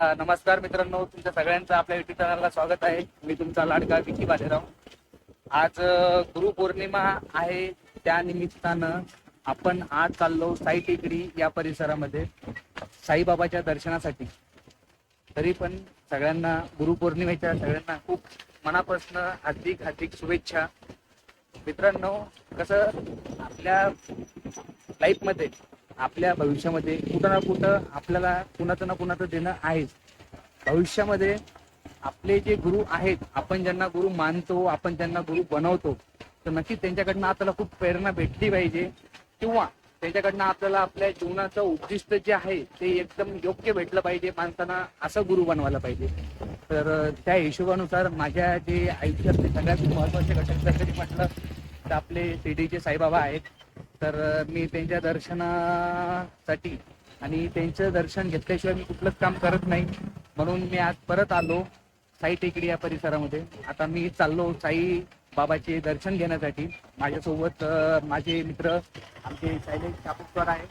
नमस्कार मित्रांनो तुमच्या सगळ्यांचं आपल्या युट्यूब चॅनलला स्वागत आहे. मी तुमचा लाडका विकी बालेराव आज गुरु गुरुपौर्णिमा आहे त्या निमित्तानं आपण आज चाललो साई टेकडी या परिसरामध्ये साईबाबाच्या दर्शनासाठी. तरी पण सगळ्यांना गुरुपौर्णिमेच्या सगळ्यांना खूप मनापासून हार्दिक हार्दिक शुभेच्छा. मित्रांनो कसं आपल्या लाईफमध्ये आपल्या भविष्यामध्ये कुठं ना कुठं आपल्याला कुणाचं ना कुणाचं देणं आहेच. भविष्यामध्ये आपले जे गुरु आहेत आपण ज्यांना गुरु मानतो आपण ज्यांना गुरु बनवतो तर नक्कीच त्यांच्याकडनं आपल्याला खूप प्रेरणा भेटली पाहिजे. किंवा त्यांच्याकडनं आपल्याला आपल्या जीवनाचं उद्दिष्ट जे आहे ते एकदम योग्य भेटलं पाहिजे माणसांना असं गुरु बनवायला पाहिजे. तर त्या हिशोबानुसार माझ्या जे आयुष्यातले सगळ्यात महत्त्वाचे घटक जर कधी म्हटलं तर आपले शिर्डीचे साईबाबा आहेत. तर मी त्यांच्या दर्शनासाठी आणि त्यांचं दर्शन घेतल्याशिवाय मी कुठलंच काम करत नाही. म्हणून मी आज परत आलो साई टेकडी या परिसरामध्ये. आता मी चाललो साई बाबाचे दर्शन घेण्यासाठी. माझ्यासोबत माझे मित्र आमचे शैलेश कापूसकर आहे.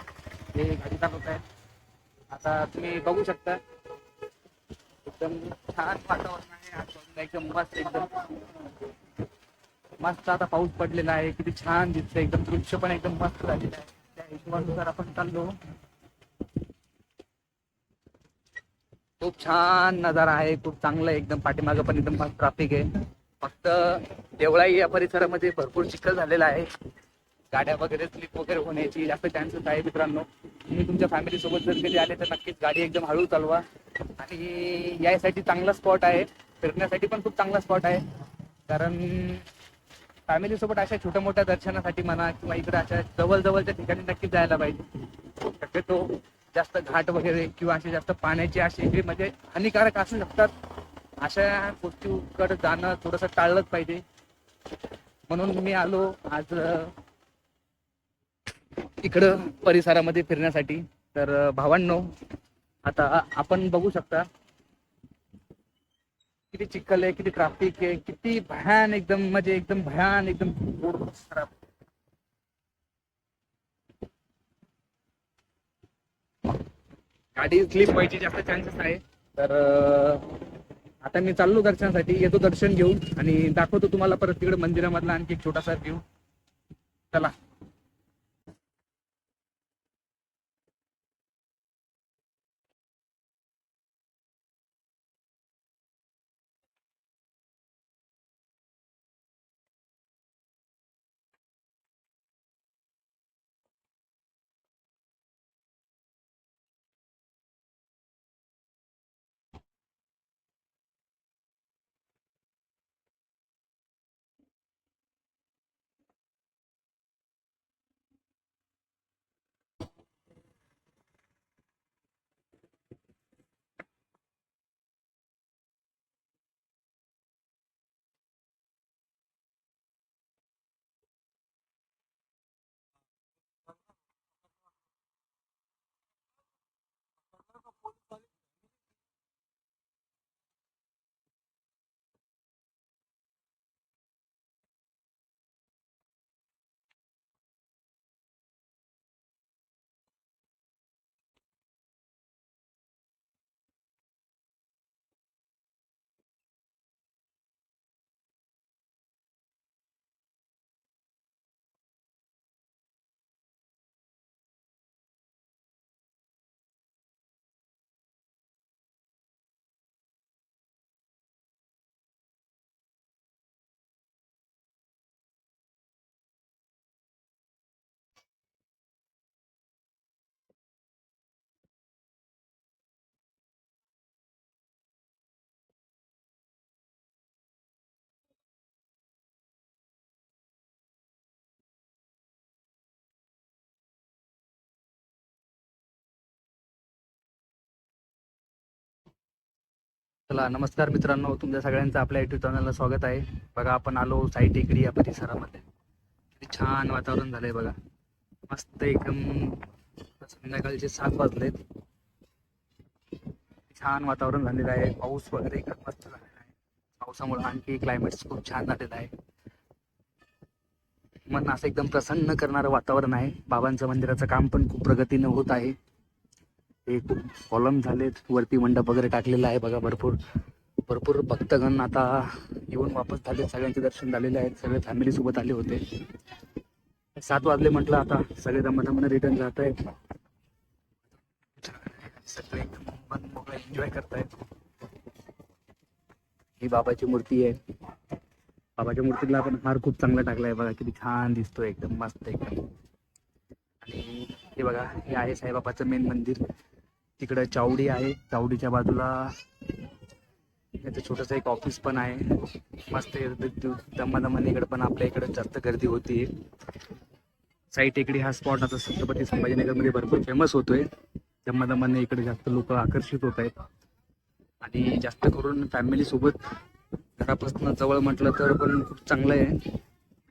ते गाडी चालवत आहेत आता तुम्ही बघू शकता. एकदम छान वातावरण आहे. एकदम मस्त एकदम. मस्त आता पाऊस पडलेला आहे किती छान दिसतंय एकदम दृश्य पण एकदम मस्त झालेलं आहे. त्या हिशोबानुसार आपण चाललो. खूप छान नजारा आहे खूप चांगलं आहे एकदम पाठीमागं पण एकदम मस्त ट्राफिक आहे. फक्त देवळाई या परिसरामध्ये भरपूर चिखल झालेला आहे. गाड्या वगैरे स्लिप वगैरे होण्याची जास्त चान्सेस आहे मित्रांनो. तुम्ही तुमच्या फॅमिली सोबत जर कधी आले तर नक्कीच गाडी एकदम हळू चालवा. आणि यासाठी चांगला स्पॉट आहे. फिरण्यासाठी पण खूप चांगला स्पॉट आहे. कारण फॅमिली सोबत अशा छोट्या मोठ्या दर्शनासाठी म्हणा किंवा इकडे अशा जवळ जवळच्या ठिकाणी नक्कीच जायला पाहिजे. शक्यतो जास्त घाट वगैरे किंवा असे जास्त पाण्याचे असे हे म्हणजे हानिकारक असू शकतात. अशा गोष्टीकडे जाणं थोडंसं टाळलंच पाहिजे. म्हणून मी आलो आज इकडं परिसरामध्ये फिरण्यासाठी. तर भावांनो आता आपण बघू शकता किती चिखल आहे किती ट्राफिक आहे किती भयान एकदम म्हणजे एकदम भयान एकदम रोड खराब. गाडी स्लिप व्हायची जास्त चान्सेस आहे. तर आता मी चाललो दर्शनासाठी येतो दर्शन घेऊन आणि दाखवतो तुम्हाला परत तिकडे मंदिरामधला आणखी एक छोटासा व्ह्यू चला. चला नमस्कार मित्रांनो तुमच्या सगळ्यांचं आपल्या युट्यूब चॅनलला स्वागत आहे. बघा आपण आलो साई टेकडी या परिसरामध्ये. किती छान वातावरण झालंय बघा. मस्त एकदम संध्याकाळचे सात वाजलेत. छान वातावरण झालेलं आहे. पाऊस वगैरे एकदम मस्त झालेला आहे. पावसामुळे आणखी क्लायमेट खूप छान झालेलं आहे. मन असं एकदम प्रसन्न करणारं वातावरण आहे. बाबांचं मंदिराचं काम पण खूप प्रगतीनं होत आहे. हे कॉलम झालेत वरती मंडप वगैरे टाकलेला आहे बघा भरपूर. भरपूर भक्तगण आता येऊन वापस झाले सगळ्यांचे दर्शन झालेले आहेत सगळे फॅमिली सोबत आले होते. सात वाजले म्हटलं आता सगळे दमादमाने रिटर्न जात आहेत. सगळे मन मोकळे एन्जॉय करतायत. ही बाबाची मूर्ती आहे. बाबाच्या मूर्तीला आपण हार खूप चांगला टाकलाय बघा किती छान दिसतोय एकदम मस्त एकदम. आणि हे बघा हे आहे साईबाबाचं मेन मंदिर. तिकडं चावडी आहे. चावडीच्या बाजूला याचं छोटंसं एक ऑफिस पण आहे. मस्त दमादमाने इकडं पण आपल्या इकडं जास्त गर्दी होती. साई टेकडी हा स्पॉट आता छत्रपती संभाजीनगरमध्ये भरपूर फेमस होतोय. दमादमाने इकडे जास्त लोक आकर्षित होत आहेत. आणि जास्त करून फॅमिली सोबत घरापासून जवळ म्हटलं तर पण खूप चांगलं आहे.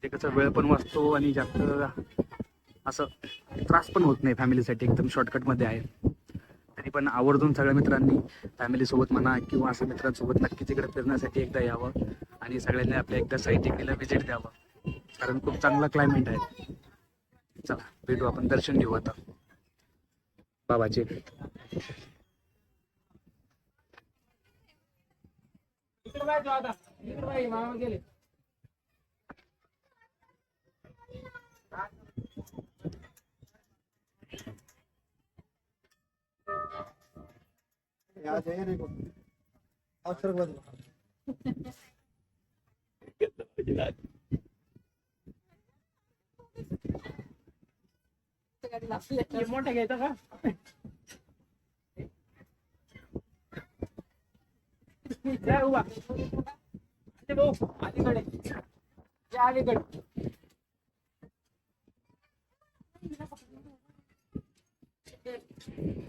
ते कसं वेळ पण वाचतो आणि जास्त असं त्रास पण होत नाही. फॅमिलीसाठी एकदम शॉर्टकटमध्ये आहे. तरी पण आवर्जून सगळ्या मित्रांनी फॅमिलीसोबत म्हणा किंवा असं मित्रांसोबत नक्कीच इकडे फिरण्यासाठी एकदा यावं आणि सगळ्यांनी आपल्या एकदा साईट टेकडीला व्हिजिट द्यावं. कारण खूप चांगला क्लायमेट आहे. चला भेटू आपण दर्शन घेऊ आता. बाबाचे इकडे बाय आता इकडे बाय मामा गेले हे मोठं घ्यायचं का जय उभा ते भाऊ अलीकडे ते अलीकडे हो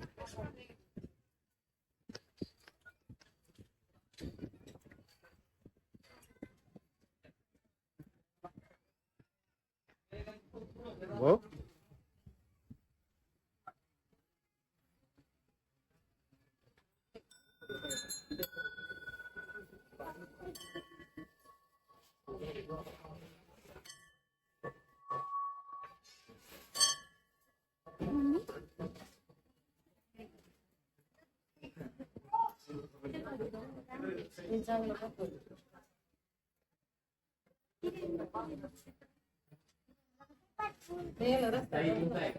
लवकर लवकर ये नाही.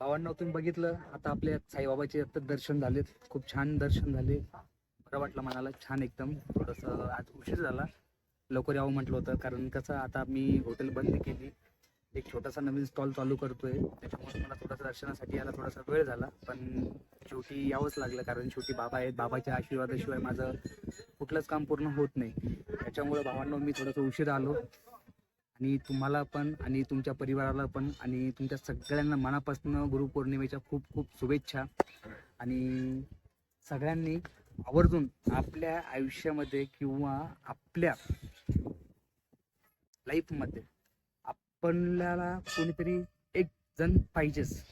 भावांना तुम्ही बघितलं आता आपल्या साईबाबाचे आता दर्शन झालेत. खूप छान दर्शन झाले. बरं वाटलं मनाला छान एकदम. थोडंसं आज उशीर झाला. लवकर यावं म्हटलं होतं कारण कसं आता मी हॉटेल बंद केली. एक छोटासा नवीन स्टॉल चालू करतोय. त्याच्यामुळे मला थोडासा दर्शनासाठी यायला थोडासा वेळ झाला. पण शेवटी यावंच लागलं कारण शेवटी बाबा आहेत. बाबाच्या आशीर्वादाशिवाय माझं कुठलंच काम पूर्ण होत नाही. त्याच्यामुळे भावांना मी थोडंसं उशीर आलो. आणि तुम्हाला पण आणि तुमच्या परिवाराला पण आणि तुमच्या सगळ्यांना मनापासून गुरुपौर्णिमेच्या खूप खूप शुभेच्छा. आणि सगळ्यांनी आवर्जून आपल्या आयुष्यामध्ये किंवा आपल्या लाईफमध्ये आपल्याला कोणीतरी एक जण पाहिजेच.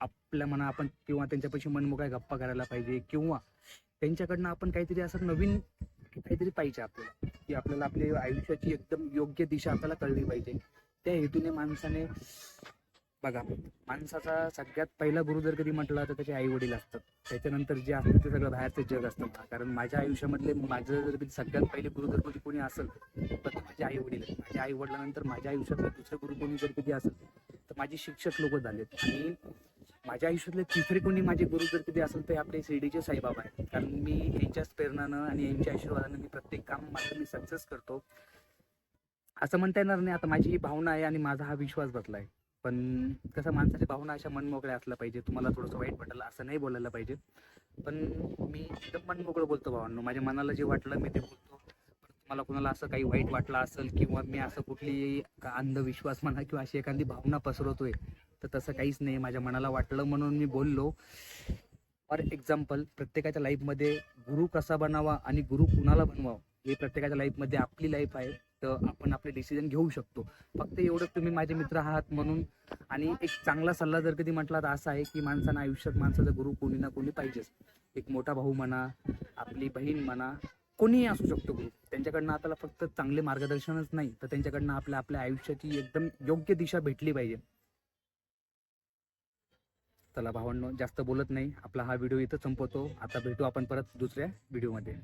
आपल्या मना आपण किंवा त्यांच्यापाशी मनमोकळ्या गप्पा करायला पाहिजे किंवा त्यांच्याकडनं आपण काहीतरी असं नवीन काहीतरी पाहिजे आपल्याला की आपल्याला आपल्या आयुष्याची एकदम योग्य दिशा आपल्याला कळली पाहिजे. त्या हेतूने माणसाने बघा माणसाचा सगळ्यात पहिला गुरु जर कधी म्हटलं तर त्याचे आई वडील असतात. त्याच्यानंतर जे असतं ते सगळं बाहेरचं जग असतं. कारण माझ्या आयुष्यामधले माझं जर कधी सगळ्यात पहिले गुरु जर कधी कोणी असेल तर माझे आई वडील माझ्या आई वडिलानंतर माझ्या आयुष्यातलं दुसरं गुरु कोणी जर कधी असेल तर माझे शिक्षक लोक झालेत. आणि माझ्या आयुष्यातले तिसरे कोणी माझे गुरु जर कधी असेल तर आपले शिर्डीचे साईबाबा आहेत. कारण मी यांच्याच प्रेरणानं आणि यांच्या आशीर्वादानं मी प्रत्येक काम माझं मी सक्सेस करतो. असं म्हणता येणार नाही. आता माझी ही भावना आहे आणि माझा हा विश्वास बसलाय पण कसं माणसाच्या भावना अशा मनमोकळ्या असल्या पाहिजे. तुम्हाला थोडंसं वाईट वाटेल असं नाही बोलायला पाहिजे. पण मी एकदम मनमोकळं बोलतो भावांनो. माझ्या मनाला जे वाटलं मी ते बोलतो. तुम्हाला कुणाला असं काही वाईट वाटलं असेल किंवा मी असं कुठली अंधविश्वास म्हणा किंवा अशी एखादी भावना पसरवतोय तर तसं काहीच नाही. माझ्या मनाला वाटलं म्हणून मी बोललो. फॉर एक्झाम्पल प्रत्येकाच्या लाईफमध्ये गुरु कसा बनावा आणि गुरु कुणाला बनवावं हे प्रत्येकाच्या लाईफमध्ये आपली लाईफ आहे. वाटतं आपण आपले डिसिजन घेऊ शकतो. फक्त एवढं तुम्ही माझे मित्र आहात म्हणून आणि एक चांगला सल्ला जर कधी म्हटला तर असा आहे की माणसानं आयुष्यात माणसाचा गुरु कोणी ना कोणी पाहिजेच. एक मोठा भाऊ म्हणा आपली बहीण म्हणा कोणीही असू शकतो गुरु. त्यांच्याकडनं आपल्याला फक्त चांगले मार्गदर्शनच नाही तर त्यांच्याकडनं आपल्या आपल्या आयुष्याची एकदम योग्य दिशा भेटली पाहिजे. चला भावांनो जास्त बोलत नाही. आपला हा व्हिडिओ इथं संपवतो. आता भेटू आपण परत दुसऱ्या व्हिडिओमध्ये